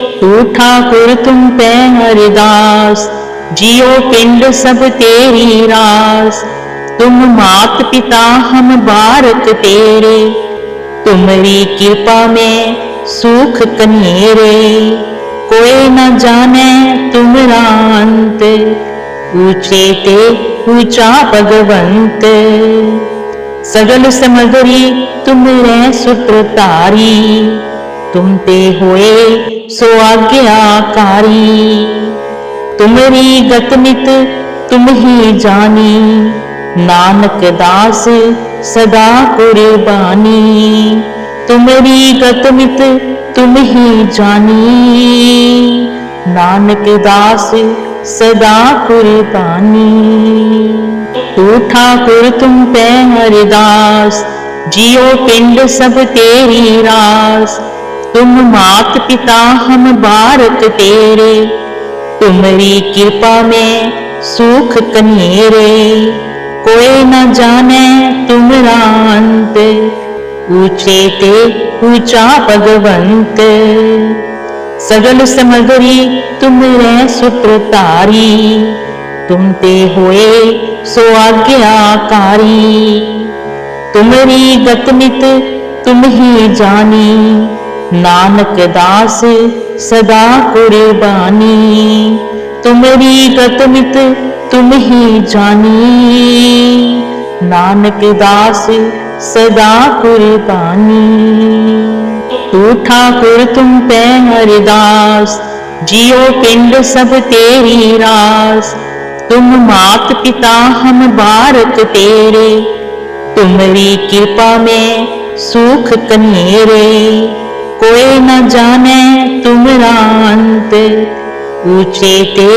तू ठाकुर तुम पे हरिदास, जियो पिंड सब तेरी रास। तुम मात पिता हम भारत तेरे, तुम्हारी कृपा में सुख कनेरे। कोई न जाने तुम अंत, ऊँचे ते ऊँचा भगवंत। सगल समग्री तुम रे तारी तुम ते होए सो आज्ञाकारी तुमरी गतमित तुम ही जानी नानक दास सदा कुर्बानी तुमरी गतमित तुम ही जानी नानक दास सदा कुर्बानी तू ठाकुर तुम पै हरिदास जियो पिंड सब तेरी रास तुम मात पिता हम बारक तेरे। तुमरी कृपा में सुख कनेरे। कोई न जाने तुमरा अंत। ऊँचे ते ऊँचा भगवंत। सगल समगरी तुम रे सूत्रधारी। तुम ते होए सो आज्ञाकारी तुमरी गतमित तुम ही जानी। नानक दास सदा कुर्बानी तुमरी गतमित तुम ही जानी नानक दास सदा कुर्बानी तू ठाकुर तुम पै हरिदास जियो पिंड सब तेरी रास तुम मात पिता हम बारक तेरे तुमरी कृपा में सुख कनेरे कोई न जाने तुमरा अंत ऊँचे ते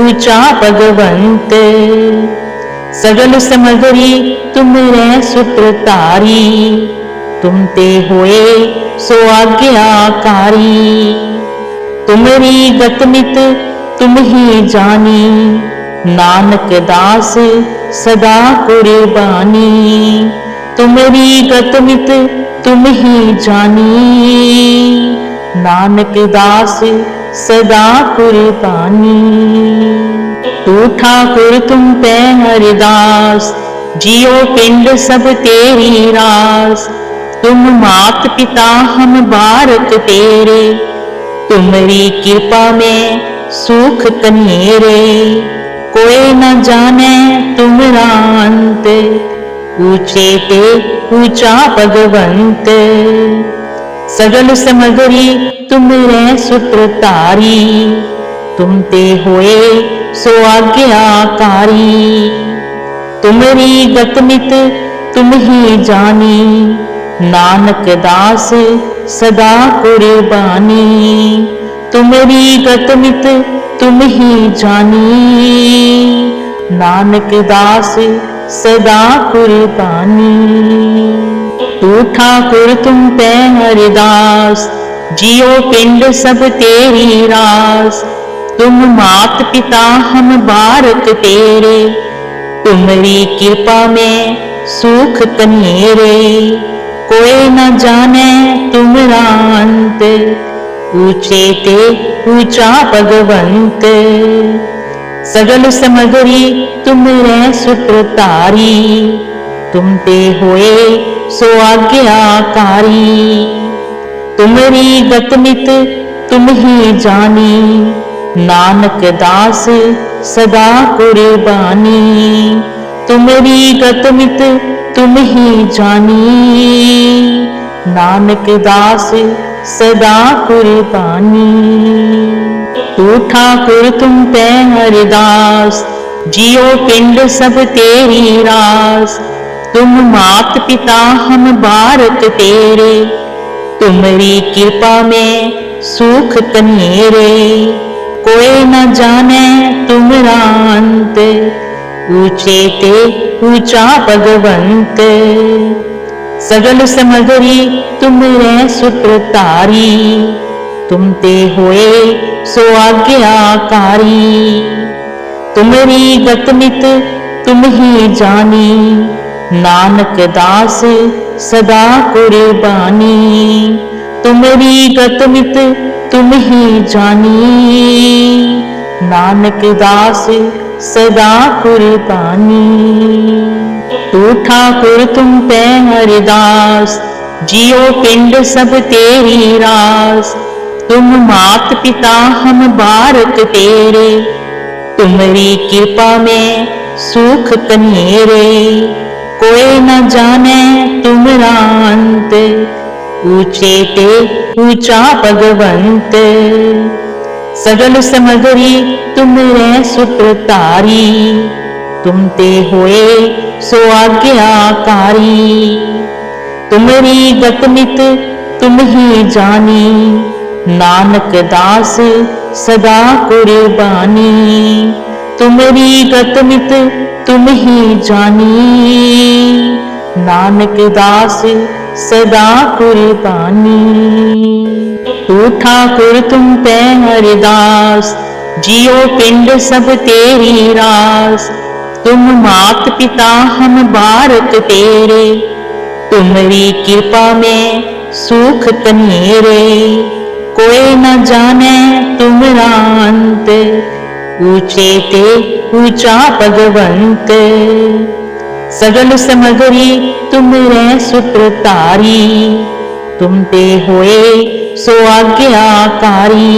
ऊँचा भगवंत। सगल समगरी तुम रे सूत्रधारी तुम ते होए सो आज्ञाकारी तुमरी गतमित तुम ही जानी, नानक दास सदा कुर्बानी। तुमरी गतमित तुम ही जानी। नानक दास, सदा कुर्बानी तू ठाकुर, तुम पै हरिदास। जियो पिंड, सब तेरी रास। तुम मात पिता, हम बारक तेरे। तुमरी कृपा में सुख कनेरे कोई न जाने तुमरा अंत। ऊँचे ते ऊँचा भगवंत। सगल समगरी तुम रे सूत्रधारी। तुम ते होए सो आज्ञाकारी तुमरी गतमित तुम ही जानी। नानक दास सदा कुर्बानी। तुमरी गतमित तुम ही जानी। नानक दास सदा कुर्बानी तू ठाकुर तुम पै हरिदास जियो पिंड सब तेरी रास तुम मात पिता हम बारक तेरे तुमरी कृपा में सुख कनेरे कोई न जाने तुमरा अंत ऊँचे ते ऊँचा भगवंत सगल समगरी तुम रे सूत्रधारी। तुम ते होए सो आज्ञाकारी। तुमरी गतमित तुम ही जानी। नानक दास सदा कुर्बानी। तुमरी गतमित तुम ही जानी। नानक दास सदा कुर्बानी। तू ठाकुर तुम पै हरिदास। जियो पिंड सब तेरी रास। तुम मात पिता हम भारत तेरे। तुमरी कृपा में सुख कनेरे कोई न जाने तुमरा अंत। ऊँचे ते ऊँचा भगवंत। सगल समगरी तुम रे सूत्रधारी तुम ते होए सो आज्ञाकारी तुमरी गतमित तुम ही जानी। नानक दास सदा कुर्बानी। तुमरी गतमित तुम ही जानी। नानक दास सदा कुर्बानी। तू ठाकुर तुम पे हरिदास, जियो पिंड सब तेरी रास। तुम मात पिता हम भारत तेरे। तुम्हारी कृपा में सुख कनेरे कोई न जाने तुमरा अंत, ऊँचे ते ऊँचा भगवंत। सगल समगरी तुमरे सुप्रतारी। तुम ते होए सो आज्ञाकारी तुमरी गतमित तुम ही जानी। नानक दास सदा कुर्बानी तुमरी गतमित तुम ही जानी नानक दास सदा कुर्बानी तू ठाकुर तुम पे हरिदास जियो पिंड सब तेरी रास तुम मात पिता हम बारक तेरे तुम्हारी कृपा में सुख तनेरे कोई न जाने तुमरा अंत, ऊँचे ते ऊँचा भगवंत। सगल समगरी तुमरे सुप्रतारी तुम ते होए सो आज्ञाकारी।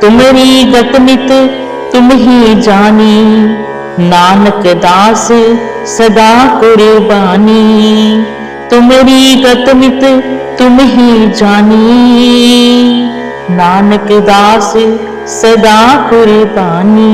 तुमरी गतमित तुम ही जानी, नानक दास सदा कुर्बानी। तुमरी गतमित तुम ही जानी। नानक दास सदा कुर्बानी